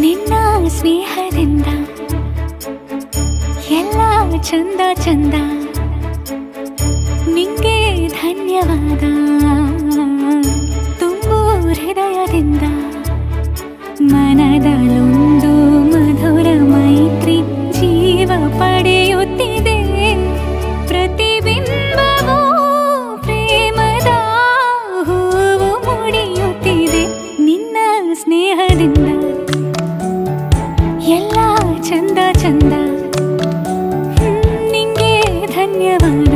ನಿನ್ನ ಸ್ನೇಹದಿಂದ ಎಲ್ಲ ಚಂದ ಚಂದ. ನಿಂಗೆ ಧನ್ಯವಾದ. ತುಂಬು ಹೃದಯದಿಂದ, ಮನದಲ್ಲೊಂದು ಮಧುರ ಮೈತ್ರಿ ಜೀವ ಪಡೆಯುತ್ತಿದೆ. ಪ್ರೇಮದ ಹೂವು ಮುಡಿಯುತ್ತಿದೆ. ನಿನ್ನ ಸ್ನೇಹದಿಂದ ചന്ദ ചന്ദ. നിങ്ങേ ധന്യവാദ.